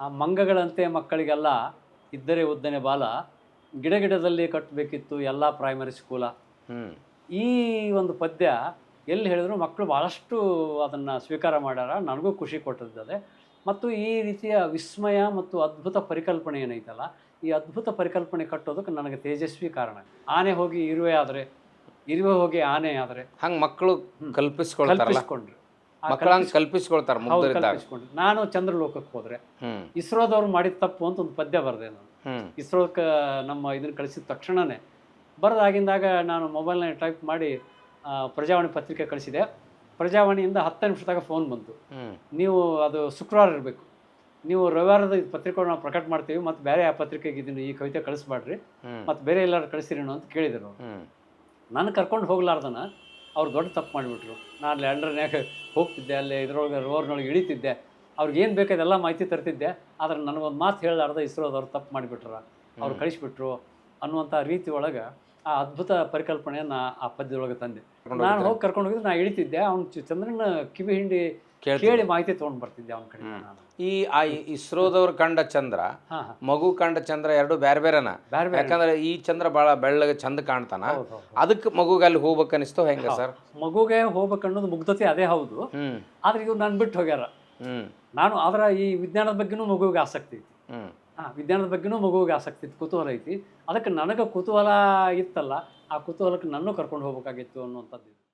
ಆ ಮಂಗಗಳಂತೆ ಮಕ್ಕಳಿಗೆಲ್ಲ ಇದ್ದರೆ ಉದ್ದನೆ ಬಾಲ ಗಿಡ ಗಿಡದಲ್ಲಿ ಕಟ್ಟಬೇಕಿತ್ತು ಎಲ್ಲ ಪ್ರೈಮರಿ ಸ್ಕೂಲ ಈ ಒಂದು ಪದ್ಯ ಎಲ್ಲಿ ಹೇಳಿದ್ರು ಮಕ್ಕಳು ಭಾಳಷ್ಟು ಅದನ್ನು ಸ್ವೀಕಾರ ಮಾಡ್ಯಾರ ನನಗೂ ಖುಷಿ ಕೊಟ್ಟಿದ್ದದೆ ಮತ್ತು ಈ ರೀತಿಯ ವಿಸ್ಮಯ ಮತ್ತು ಅದ್ಭುತ ಪರಿಕಲ್ಪನೆ ಏನೈತಲ್ಲ ಈ ಅದ್ಭುತ ಪರಿಕಲ್ಪನೆ ಕಟ್ಟೋದಕ್ಕೆ ನನಗೆ ತೇಜಸ್ವಿ ಕಾರಣ. ಆನೆ ಹೋಗಿ ಇರುವೆ ಆದರೆ ಇರುವೆ ಹೋಗಿ ಆನೆ ಆದರೆ. ಹಂಗೆ ಮಕ್ಕಳು ಕಲ್ಪಿಸ್ಕೊಳ್ತಾರಲ್ಲ. ಆ ಕಲ್ಪಿಸ್ಕೊಳ್ತಾರ ಮುಗ್ಧರಿದ್ದಾಗ ನಾನು ಚಂದ್ರಲೋಕಕ್ಕೆ ಹೋದ್ರೆ ಇಸ್ರೋದವ್ರು ಮಾಡಿದ ತಪ್ಪು ಅಂತ ಒಂದು ಪದ್ಯ ಬರೆದೆ ನಾನು. ಇಸ್ರೋಕ್ಕೆ ನಮ್ಮ ಇದನ್ನ ಕಳಿಸಿದ ತಕ್ಷಣನೇ ಬರೆದಾಗಿಂದಾಗ ನಾನು ಮೊಬೈಲ್ನಾಗ ಟೈಪ್ ಮಾಡಿ ಪ್ರಜಾವಾಣಿ ಪತ್ರಿಕೆ ಕಳಿಸಿದೆ. ಪ್ರಜಾವಾಣಿಯಿಂದ ಹತ್ತು ನಿಮಿಷದಾಗ ಫೋನ್ ಬಂತು. ನೀವು ಅದು ಶುಕ್ರವಾರ ಇರಬೇಕು. ನೀವು ರವಿವಾರದ ಪತ್ರಿಕೆ ನಾವು ಪ್ರಕಟ ಮಾಡ್ತೀವಿ ಮತ್ತು ಬೇರೆ ಆ ಪತ್ರಿಕೆಗೆ ಇದನ್ನು ಈ ಕವಿತೆ ಕಳಿಸ್ಬೇಡ್ರಿ ಮತ್ತು ಬೇರೆ ಎಲ್ಲರೂ ಕಳಿಸಿರೇನು ಅಂತ ಕೇಳಿದರು ನಾನು ಕರ್ಕೊಂಡು ಹೋಗ್ಲಾರ್ದನ ಅವ್ರು ದೊಡ್ಡ ತಪ್ಪು ಮಾಡಿಬಿಟ್ರು. ನಾನು ಲ್ಯಾಂಡರ್ನ್ಯಾಗ ಹೋಗ್ತಿದ್ದೆ ಅಲ್ಲಿ ಇದ್ರೊಳಗೆ ರೋರ್ನೊಳಗೆ ಇಳಿತಿದ್ದೆ. ಅವ್ರಿಗೆ ಏನು ಬೇಕಾದೆಲ್ಲ ಮಾಹಿತಿ ತರ್ತಿದ್ದೆ ಆದರೆ ನನಗೊಂದು ಮಾತು ಹೇಳಲಾರ್ದ ಇಸ್ರೋದವ್ರು ತಪ್ಪು ಮಾಡಿಬಿಟ್ರ. ಅವ್ರು ಕಳಿಸ್ಬಿಟ್ರು ಅನ್ನುವಂಥ ರೀತಿ ಒಳಗೆ ಆ ಅದ್ಭುತ ಪರಿಕಲ್ಪನೆಯನ್ನು ಆ ಪದ್ಯದೊಳಗೆ ತಂದೆ. ನಾನು ಹೋಗಿ ಕರ್ಕೊಂಡು ಹೋಗಿದ್ರೆ ನಾನು ಇಳಿತಿದ್ದೆ ಅವ್ನು ಚಂದ್ರನ ಕಿವಿ ಹಿಂಡಿ. ಕೇಳಿ ಮಾಹಿತಿ ತೊಗೊಂಡು ಬರ್ತಿದ್ದೆ ಅವನ ಕಡೆ ಈ ಆ ಇಸ್ರೋದವ್ರು ಕಂಡ ಚಂದ್ರ ಮಗು ಕಂಡ ಚಂದ್ರ ಎರಡು ಬೇರೆ ಬೇರೆನ ಬೇರೆ ಬೇರೆ ಯಾಕಂದ್ರೆ ಈ ಚಂದ್ರ ಬಹಳ ಬೆಳ್ಳಗೆ ಚಂದ ಕಾಣ್ತಾನ. ಅದಕ್ಕೆ ಮಗುಗೆ ಅಲ್ಲಿ ಹೋಗ್ಬೇಕು ಅನಿಸ್ತೋ ಹೆಂಗ ಸರ್? ಮಗುಗೆ ಹೋಗ್ಬೇಕು ಅನ್ನೋದು ಮುಗ್ಧತೆ ಅದೇ ಹೌದು. ಆದ್ರೆ ಇವ್ರು ನಾನು ಬಿಟ್ಟು ಹೋಗ್ಯಾರ. ನಾನು ಅದರ ಈ ವಿಜ್ಞಾನದ ಬಗ್ಗೆನೂ ಮಗುವಿಗೆ ಆಸಕ್ತಿ ಐತಿ. ಹಾಂ ವಿಜ್ಞಾನದ ಬಗ್ಗೆನೂ ಮಗುವಿಗೆ ಆಸಕ್ತಿ ಇತ್ತು, ಕುತೂಹಲ ಐತಿ ಅದಕ್ಕೆ ನನಗೆ ಕುತೂಹಲ ಇತ್ತಲ್ಲ, ಆ ಕುತೂಹಲಕ್ಕೆ ನನ್ನೂ ಕರ್ಕೊಂಡು ಹೋಗ್ಬೇಕಾಗಿತ್ತು ಅನ್ನುವಂಥದ್ದು.